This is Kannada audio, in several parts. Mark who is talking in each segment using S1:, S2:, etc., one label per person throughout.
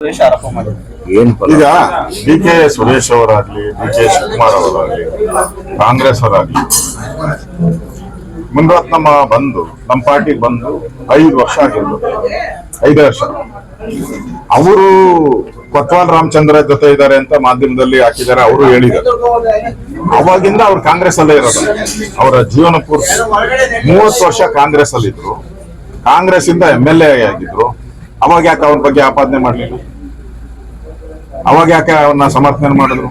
S1: ಈಗ ಡಿ ಕೆ ಸುರೇಶ್ ಅವರಾಗ್ಲಿ ಡಿ ಕೆ ಶಿವಕುಮಾರ್ ಅವರಾಗ್ಲಿ ಕಾಂಗ್ರೆಸ್ ಅವರಾಗ್ಲಿ ಮುನ್ರತ್ನಮ್ಮ ಬಂದು ನಮ್ಮ ಪಾರ್ಟಿಗೆ ಬಂದು ಐದು ವರ್ಷ ಆಗಿರ್ಬೋದು ಐದು ವರ್ಷ. ಅವರು ಕೊತ್ವಾಲ್ ರಾಮಚಂದ್ರ ಜೊತೆ ಇದ್ದಾರೆ ಅಂತ ಮಾಧ್ಯಮದಲ್ಲಿ ಹಾಕಿದ್ದಾರೆ ಅವರು ಹೇಳಿದ್ದಾರೆ. ಅವಾಗಿಂದ ಅವ್ರು ಕಾಂಗ್ರೆಸ್ ಅಲ್ಲೇ ಇರೋದು. ಅವರ ಜೀವನ ಪೂರ್ತಿ ಮೂವತ್ತು ವರ್ಷ ಕಾಂಗ್ರೆಸ್ ಅಲ್ಲಿ ಇದ್ರು ಕಾಂಗ್ರೆಸ್ ಇಂದ ಎಂ ಎಲ್ ಎ ಆಗಿದ್ರು. ಅವಾಗ ಯಾಕೆ ಅವ್ರ ಬಗ್ಗೆ ಆಪಾದನೆ ಮಾಡಲಿಲ್ಲ? ಅವಾಗ ಯಾಕೆ ಅವನ್ನ ಸಮರ್ಥನೆ ಮಾಡಿದ್ರು?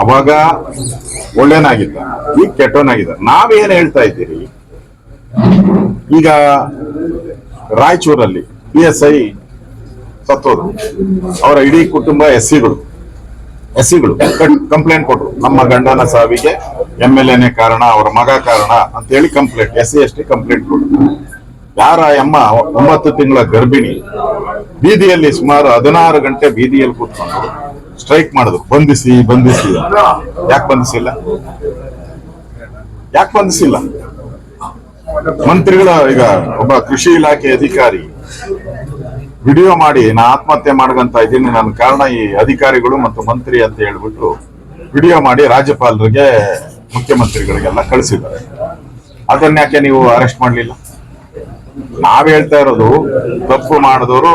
S1: ಅವಾಗ ಒಳ್ಳೆನಾಗಿದ್ದ, ಈಗ ಕೆಟ್ಟವನಾಗಿದ್ದ. ನಾವೇನು ಹೇಳ್ತಾ ಇದ್ದೀರಿ? ಈಗ ರಾಯಚೂರಲ್ಲಿ ಪಿ ಎಸ್ ಐ ಸತ್ತೋದು ಅವರ ಇಡೀ ಕುಟುಂಬ ಎಸ್ ಸಿಗಳು ಎಸ್ ಸಿಗಳು ಕಂಪ್ಲೇಂಟ್ ಕೊಟ್ರು. ನಮ್ಮ ಗಂಡನ ಸಾವಿಗೆ ಎಂ ಎಲ್ ಎನೇ ಕಾರಣ, ಅವರ ಮಗ ಕಾರಣ ಅಂತ ಹೇಳಿ complaint S C S T complaint ಕೊಟ್ರು. ಯಾರ ಅಮ್ಮ ಒಂಬತ್ತು ತಿಂಗಳ ಗರ್ಭಿಣಿ. ಬೀದಿಯಲ್ಲಿ ಸುಮಾರು ಹದಿನಾರು ಗಂಟೆ ಬೀದಿಯಲ್ಲಿ ಕೂತ್ಕೊಂಡು ಸ್ಟ್ರೈಕ್ ಮಾಡಿದ್ರು ಬಂಧಿಸಿ ಬಂಧಿಸಿ ಯಾಕೆ ಬಂಧಿಸಿಲ್ಲ? ಯಾಕೆ ಬಂಧಿಸಿಲ್ಲ? ಮಂತ್ರಿಗಳ, ಈಗ ಒಬ್ಬ ಕೃಷಿ ಇಲಾಖೆ ಅಧಿಕಾರಿ ವಿಡಿಯೋ ಮಾಡಿ, ನಾ ಆತ್ಮಹತ್ಯೆ ಮಾಡ್ಕಂತ ಇದ್ದೀನಿ. ನನ್ನ ಕಾರಣ ಈ ಅಧಿಕಾರಿಗಳು ಮತ್ತು ಮಂತ್ರಿ ಅಂತ ಹೇಳ್ಬಿಟ್ಟು ವಿಡಿಯೋ ಮಾಡಿ ರಾಜ್ಯಪಾಲರಿಗೆ ಮುಖ್ಯಮಂತ್ರಿಗಳಿಗೆಲ್ಲ ಕಳಿಸಿದ್ದಾರೆ. ಅದನ್ನ ಯಾಕೆ ನೀವು ಅರೆಸ್ಟ್ ಮಾಡಲಿಲ್ಲ? ನಾವ್ ಹೇಳ್ತಾ ಇರೋದು, ತಪ್ಪು ಮಾಡಿದವರು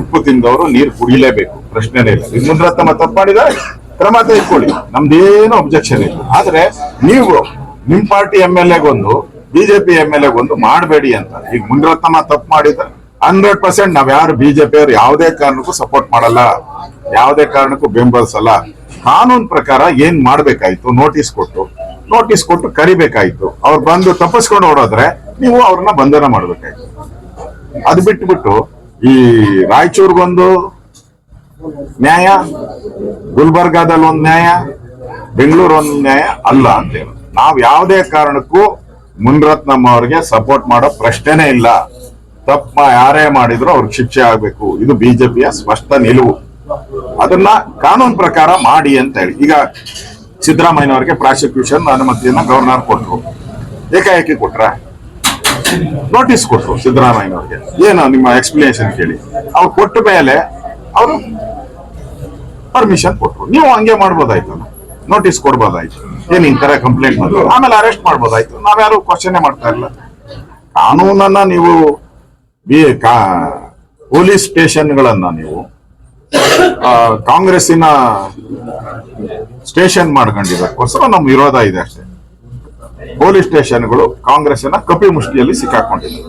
S1: ಉಪ್ಪು ತಿಂದವರು ನೀರು ಕುಡಿಲೇಬೇಕು, ಪ್ರಶ್ನೆನೇ ಇಲ್ಲ. ಈಗ ತಮ್ಮ ತಪ್ಪು ಮಾಡಿದರೆ ಕ್ರಮ ತೆಗೆದುಕೊಳ್ಳಿ. ನಮ್ದೇನು ಅಬ್ಜೆಕ್ಷನ್ ಇಲ್ಲ. ಆದ್ರೆ ನೀವು, ನಿಮ್ ಪಾರ್ಟಿ ಎಂ ಎಲ್ ಎಗೊಂದು ಬಿಜೆಪಿ ಎಂ ಎಲ್ ಎಗೊಂದು ಮಾಡಬೇಡಿ ಅಂತ. ಈಗ ಮುನ್ರತ್ನಮ್ಮ ತಪ್ಪು ಮಾಡಿದ್ರೆ ಹಂಡ್ರೆಡ್ ಪರ್ಸೆಂಟ್ ನಾವ್ ಯಾರು ಬಿಜೆಪಿ ಅವ್ರು ಯಾವುದೇ ಕಾರಣಕ್ಕೂ ಸಪೋರ್ಟ್ ಮಾಡಲ್ಲ. ಯಾವುದೇ ಕಾರಣಕ್ಕೂ ಬೆಂಬಲಿಸಲ್ಲ. ಕಾನೂನು ಪ್ರಕಾರ ಏನ್ ಮಾಡ್ಬೇಕಾಯ್ತು? ನೋಟಿಸ್ ಕೊಟ್ಟು ನೋಟಿಸ್ ಕೊಟ್ಟು ಕರಿಬೇಕಾಯ್ತು. ಅವ್ರು ಬಂದು ತಪ್ಪಿಸ್ಕೊಂಡು ಹೊರೋದ್ರೆ ನೀವು ಅವ್ರನ್ನ ಬಂಧನ ಮಾಡ್ಬೇಕಾಯ್ತು. ಅದು ಬಿಟ್ಬಿಟ್ಟು ಈ ರಾಯಚೂರ್ಗೊಂದು ನ್ಯಾಯ, ಗುಲ್ಬರ್ಗಾದಲ್ಲಿ ಒಂದು ನ್ಯಾಯ ಬೆಂಗಳೂರು ಒಂದು ನ್ಯಾಯ ಅಲ್ಲ ಅಂತ ಹೇಳಿ. ನಾವು ಯಾವುದೇ ಕಾರಣಕ್ಕೂ ಮುನ್ರತ್ನಮ್ಮ ಅವ್ರಿಗೆ ಸಪೋರ್ಟ್ ಮಾಡೋ ಪ್ರಶ್ನೆನೇ ಇಲ್ಲ. ತಪ್ಪ ಯಾರೇ ಮಾಡಿದ್ರು ಅವ್ರಿಗೆ ಶಿಕ್ಷೆ ಆಗ್ಬೇಕು. ಇದು ಬಿಜೆಪಿಯ ಸ್ಪಷ್ಟ ನಿಲುವು. ಅದನ್ನ ಕಾನೂನು ಪ್ರಕಾರ ಮಾಡಿ ಅಂತ ಹೇಳಿ. ಈಗ ಸಿದ್ದರಾಮಯ್ಯನವರಿಗೆ ಪ್ರಾಸಿಕ್ಯೂಷನ್ ಅನುಮತಿಯನ್ನ ಗವರ್ನರ್ ಕೊಟ್ರು. ಏಕಾಏಕಿ ಕೊಟ್ರ? ನೋಟಿಸ್ ಕೊಟ್ರು ಸಿದ್ದರಾಮಯ್ಯನವ್ರಿಗೆ ಏನು ನಿಮ್ಮ ಎಕ್ಸ್ಪ್ಲನೇಷನ್ ಕೇಳಿ. ಅವ್ರು ಕೊಟ್ಟ ಮೇಲೆ ಅವರು ಪರ್ಮಿಷನ್ ಕೊಟ್ರು. ನೀವು ಹಂಗೆ ಮಾಡ್ಬೋದಾಯ್ತು. ನೋಟಿಸ್ ಕೊಡ್ಬೋದಾಯ್ತು. ಏನು ಈ ತರ ಕಂಪ್ಲೇಂಟ್ ಮಾಡಿದ್ರು ಆಮೇಲೆ ಅರೆಸ್ಟ್ ಮಾಡ್ಬೋದಾಯ್ತು. ನಾವ್ಯಾರು ಕ್ವಶನ್ ಮಾಡ್ತಾ ಇಲ್ಲ ಕಾನೂನನ್ನ ನೀವು ಬಿ ಕಾ ಪೊಲೀಸ್ ಸ್ಟೇಷನ್ಗಳನ್ನ ನೀವು ಕಾಂಗ್ರೆಸ್ಸಿನ ಸ್ಟೇಷನ್ ಮಾಡ್ಕೊಂಡಿರೋಕ್ಕೋಸ್ಕರ ನಮ್ಮ ವಿರೋಧ ಇದೆ ಅಷ್ಟೇ. ಪೊಲೀಸ್ ಸ್ಟೇಷನ್ಗಳು ಕಾಂಗ್ರೆಸ್ನ ಕಪಿ ಮುಷ್ಟಿಯಲ್ಲಿ ಸಿಕ್ಕಾಕೊಂಡಿದೆ